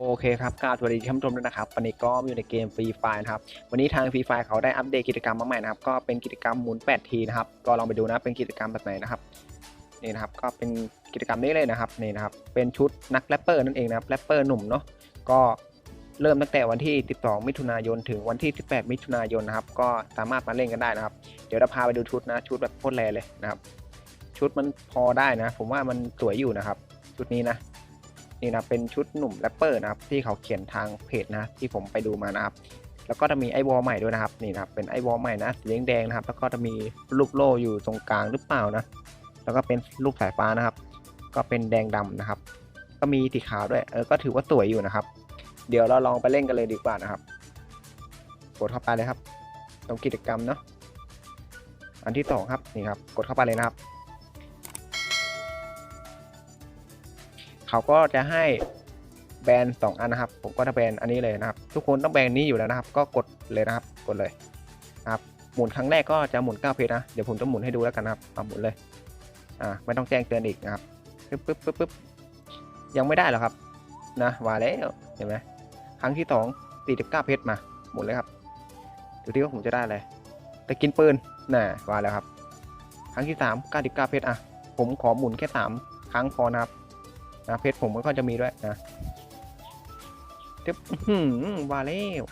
โอเคครับกราบสวัสดีท่านผู้ชมด้วยนะครับ วันนี้ก็อยู่ในเกมฟรีไฟนะครับ วันนี้ทางฟรีไฟเขาได้อัปเดตกิจกรรมมาใหม่นะครับ ก็เป็นกิจกรรมหมุน 8 ทีนะครับ ก็ลองไปดูนะเป็นกิจกรรมแบบไหนนะครับ นี่นะครับ ก็เป็นกิจกรรมนี้เลยนะครับ นี่นะครับ เป็นชุดนักแรปเปอร์นั่นเองนะครับแรปเปอร์หนุ่มเนาะ ก็เริ่มตั้งแต่วันที่ 12 มิถุนายน ถึงวันที่ 18 มิถุนายนนะครับ ก็สามารถมาเล่นกันได้นะครับ เดี๋ยวเราพาไปดูชุดนะ ชุดแบบโคตรแรเลยนะครับ ชุดมันพอได้นะ ผมว่ามันสวยอยู่นะครับ ชุดนี้นะ นี่นะเป็นชุดหนุ่มแรปเปอร์นะครับที่เขาเขียนทางเพจนะที่ผมไปดูมานะครับแล้วก็จะมีไอวอลใหม่ด้วยนะครับนี่นะครับเป็นไอวอลใหม่นะสีแดงๆนะครับ แล้วก็จะมีลูกโล่อยู่ตรงกลางหรือเปล่านะ แล้วก็เป็นลูกสายฟ้านะครับ ก็เป็นแดงดำนะครับ ก็มีสีขาวด้วยเออก็ถือว่าสวยอยู่นะครับ เดี๋ยวเราลองไปเล่นกันเลยดีกว่านะครับกดเข้าไปเลยครับตรงกิจกรรมเนาะอันที่สองครับนี่ครับกดเข้าไปเลยนะครับ เขาก็จะให้แบรนด์สองอันนะครับ ผมก็จะแบรนด์อันนี้เลยนะครับ ทุกคนต้องแบรนด์นี้อยู่แล้วนะครับ ก็กดเลยนะครับ กดเลยนะครับ หมุนครั้งแรกก็จะหมุน9เพชรนะ เดี๋ยวผมจะหมุนให้ดูแล้วกันนะครับเอาหมุนเลย อ่า ไม่ต้องแจ้งเตือนอีกนะครับ ปึ๊บปึ๊บปึ๊บปึ๊บยังไม่ได้หรอครับ นะว่าแล้วเห็นไหมครั้งที่สอง49เพชรมา หมุนเลยครับดูที่ว่าผมจะได้อะไรแต่กินปืน น่ะว่าแล้วครับ ครั้งที่สาม99เพชรอะ ผมขอหมุนแค่สามครั้งพอนะครับ นะเพชรผมก็จะมีด้วยนะทึบอื้อหือว่าแล้ว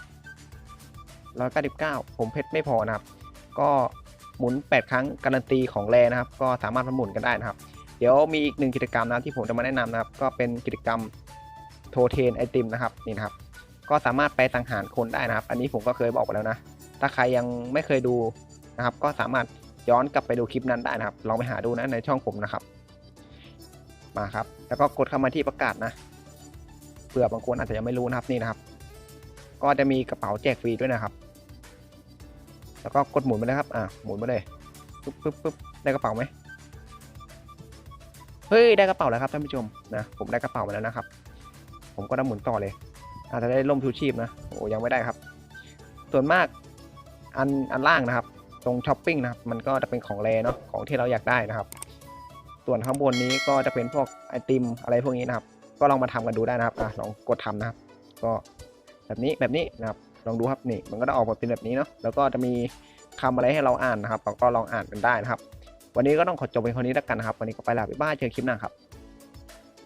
ร้อยเก้าสิบเก้าผมเพชรไม่พอนะครับ ก็หมุนแปดครั้งการันตีของแรนะครับ ก็สามารถมาหมุนกันได้นะครับ เดี๋ยวมีอีกหนึ่งกิจกรรมนะที่ผมจะมาแนะนำนะครับ ก็เป็นกิจกรรมโทเทนไอติมนะครับนี่นะครับ ก็สามารถไปสังหารคนได้นะครับ อันนี้ผมก็เคยบอกไปแล้วนะ ถ้าใครยังไม่เคยดูนะครับ ก็สามารถย้อนกลับไปดูคลิปนั้นได้นะครับ ลองไปหาดูนะในช่องผมนะครับ มาครับ แล้วก็กดเข้ามาที่ประกาศนะเผื่อบางคนอาจจะยังไม่รู้นะครับนี่นะครับ ก็จะมีกระเป๋าแจกฟรีด้วยนะครับ แล้วก็กดหมุนไปเลยครับอะหมุนไปเลยปึ๊บปึ๊บปึ๊บได้กระเป๋าไหมเฮ้ยได้กระเป๋าแล้วครับท่านผู้ชมนะผมได้กระเป๋ามาแล้วนะครับ ผมก็ได้หมุนต่อเลย อาจจะได้ล่มชูชีพนะโอ้ยังไม่ได้ครับ ส่วนมากอันอันล่างนะครับ ตรงช้อปปิ้งนะครับ มันก็จะเป็นของแรเนาะของที่เราอยากได้นะครับ ส่วนข้างบนนี้ก็จะเป็นพวกไอติมอะไรพวกนี้นะครับ ก็ลองมาทำกันดูได้นะครับอะลองกดทำนะครับ ก็แบบนี้แบบนี้นะครับ ลองดูครับนี่ มันก็จะออกมาเป็นแบบนี้เนาะแล้วก็จะมีคำอะไรให้เราอ่านนะครับเราก็ลองอ่านกันได้นะครับ วันนี้ก็ต้องขอจบเป็นคนนี้แล้วกันนะครับ วันนี้ก็ไปลาไปบ๊ายบายเจอคลิปหน้าครับ